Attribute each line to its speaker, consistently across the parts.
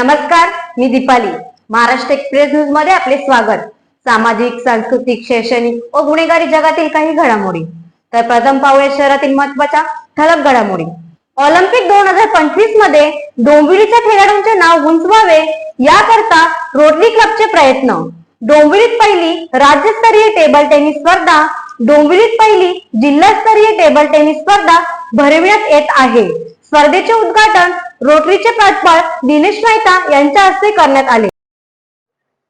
Speaker 1: नमस्कार मी दीपाली. महाराष्ट्र एक्सप्रेस न्यूजमध्ये आपले स्वागत. सामाजिक सांस्कृतिक शैक्षणिक व गुन्हेगारी जगातील काही घडामोडी. तर प्रथम पाहूया शहरातील महत्त्वाच्या ठळक घडामोडी. ऑलिम्पिक दोन हजार पंचवीसमध्ये डोंबिवलीच्या खेळाडूंचे नाव उंचवावे याकरता रोटरी क्लबचे प्रयत्न. डोंबिवलीत पहिली राज्यस्तरीय टेबल टेनिस स्पर्धा डोंबिवलीत पहिली जिल्हास्तरीय टेबल टेनिस स्पर्धा भरविण्यात येत आहे. स्पर्धेचे उद्घाटन रोटरीचे प्राध्यापक दिनेश मेहता यांच्या हस्ते करण्यात आले.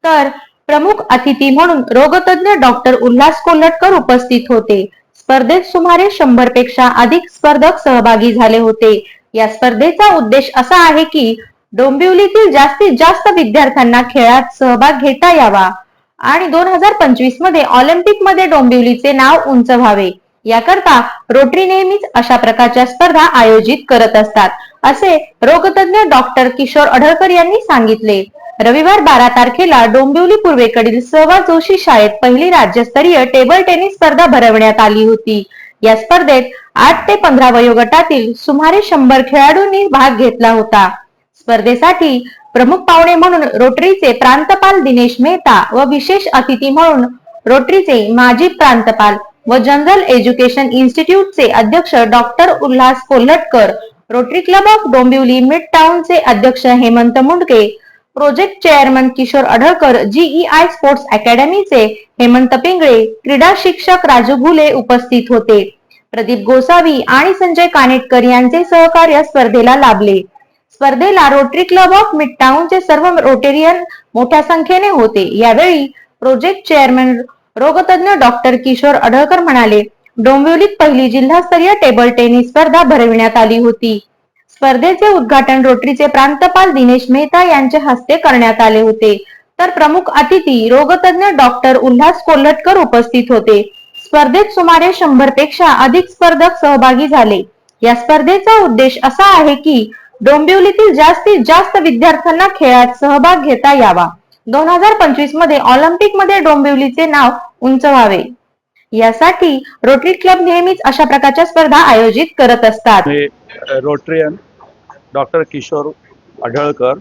Speaker 1: तर प्रमुख अतिथी म्हणून रोगतज्ञ डॉक्टर उल्हास कोल्हटकर उपस्थित होते. स्पर्धेत सुमारे शंभरपेक्षा अधिक स्पर्धक सहभागी झाले होते. या स्पर्धेचा उद्देश असा आहे की डोंबिवलीतील जास्तीत जास्त विद्यार्थ्यांना खेळात सहभाग घेता यावा. आणि दोन हजार पंचवीसमध्ये ऑलिम्पिकमध्ये डोंबिवलीचे नाव उंच व्हावे. याकरता रोटरी नेहमीच अशा प्रकारच्या स्पर्धा आयोजित करत असतात असे रोगतज्ञ डॉक्टर किशोर अढळकर यांनी सांगितले. रविवार बारा तारखेला डोंबिवली पूर्वेकडील सहवा जोशी शाळेत पहिली राज्यस्तरीय टेबल टेनिस स्पर्धा भरवण्यात आली होती. या स्पर्धेत आठ ते पंधरा वयोगटातील सुमारे शंभर खेळाडूंनी भाग घेतला होता. स्पर्धेसाठी प्रमुख पाहुणे म्हणून रोटरीचे प्रांतपाल दिनेश मेहता व विशेष अतिथी म्हणून रोटरीचे माजी प्रांतपाल व जनरल एज्युकेशन इन्स्टिट्यूटचे अध्यक्ष doctor Ulhas Kolhatkar rotary club of Dombivli mid टाउनचे अध्यक्ष Hemant Mundke project chairman Kishor Adhalkar GEI sports अकॅडमीचे Hemant Pingale क्रीडा शिक्षक राजू घुले उपस्थित होते. प्रदीप गोसावी आणि संजय कानेटकर यांचे सहकार्य स्पर्धेला लाभले. स्पर्धेला रोटरी क्लब ऑफ मिड टाउनचे सर्व रोटेरियन मोठ्या संख्येने होते. यावेळी प्रोजेक्ट चेअरमन रोगतज्ञ डॉक्टर किशोर अढळकर म्हणाले डोंबिवलीत पहिली जिल्हास्तरीय टेबल टेनिस स्पर्धा भरविण्यात आली होती. स्पर्धेचे उद्घाटन रोटरीचे प्रांतपाल दिनेश मेहता यांच्या हस्ते करण्यात आले होते. तर प्रमुख अतिथी रोगतज्ञ डॉक्टर उल्हास कोल्हटकर उपस्थित होते. स्पर्धेत सुमारे शंभरपेक्षा अधिक स्पर्धक सहभागी झाले. या स्पर्धेचा उद्देश असा आहे की डोंबिवलीतील जास्तीत जास्त विद्यार्थ्यांना खेळात सहभाग घेता यावा. दोन हजार पंचवीसमध्ये ऑलिम्पिकमध्ये डोंबिवलीचे नाव उंच व्हावे. यासाठी रोटरी क्लब नेहमीच अशा प्रकारच्या स्पर्धा आयोजित करत असतात.
Speaker 2: मी रोटरियन डॉक्टर किशोर आढळकर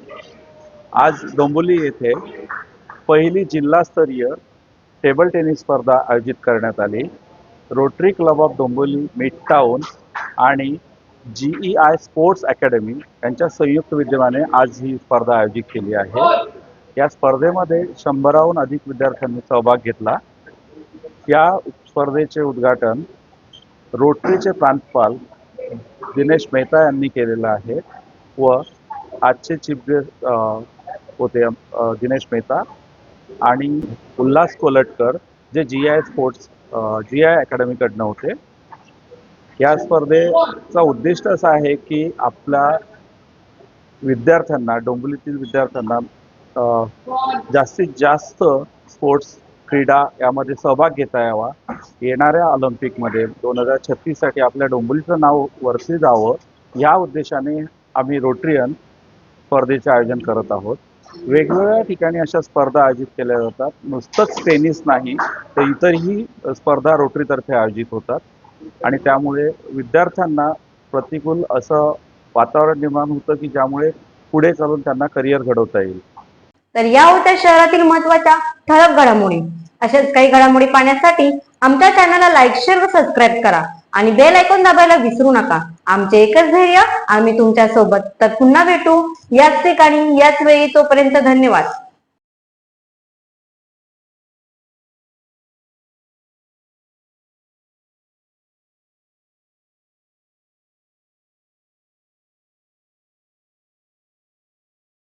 Speaker 2: आज डोंबोली येथे पहिली जिल्हास्तरीय टेबल टेनिस स्पर्धा आयोजित करण्यात आली. Rotary club of Dombivli mid town आणि G E I sports academy यांच्या संयुक्त विद्यमाने आज ही स्पर्धा आयोजित केली आहे. या स्पर्धेमध्ये शंभराहून अधिक विद्यार्थ्यांनी सहभाग घेतला. या स्पर्धेचे उद्घाटन रोटरीचे प्रांतपाल दिनेश मेहता यांनी केलेलं आहे व आजचे चीफ गेस्ट होते दिनेश मेहता आणि उल्हास कोलटकर जे G I sports G I अकॅडमीकडनं होते. या स्पर्धेचा उद्दिष्ट असा आहे की आपल्या विद्यार्थ्यांना डोंबिवलीतील विद्यार्थ्यांना जास्तीत जास्त स्पोर्ट्स क्रीडा यामध्ये सहभाग घेता यावा. येणाऱ्या ऑलिम्पिकमध्ये दोन हजार छत्तीससाठी आपल्या डोंबिवलीचं नाव वरती जावं या उद्देशाने आम्ही रोटरियन स्पर्धेचे आयोजन करत आहोत. वेगवेगळ्या ठिकाणी अशा स्पर्धा आयोजित केल्या जातात. नुसतंच टेनिस नाही तर इतरही स्पर्धा रोटरीतर्फे आयोजित होतात. आणि त्यामुळे विद्यार्थ्यांना प्रतिकूल असं वातावरण निर्माण होतं की ज्यामुळे पुढे चालून त्यांना करिअर घडवता येईल.
Speaker 1: तर या होत्या शहरातील महत्त्वाच्या ठळक घडामोडी. अशाच काही घडामोडी पाहण्यासाठी आमच्या चॅनलला लाईक शेअर व सबस्क्राईब करा. आणि बेल ऐकून दाबायला विसरू नका. आमचे एकच ध्येय आम्ही तुमच्यासोबत तर पुन्हा भेटू. याच ठिकाणी याच वेळी तोपर्यंत धन्यवाद.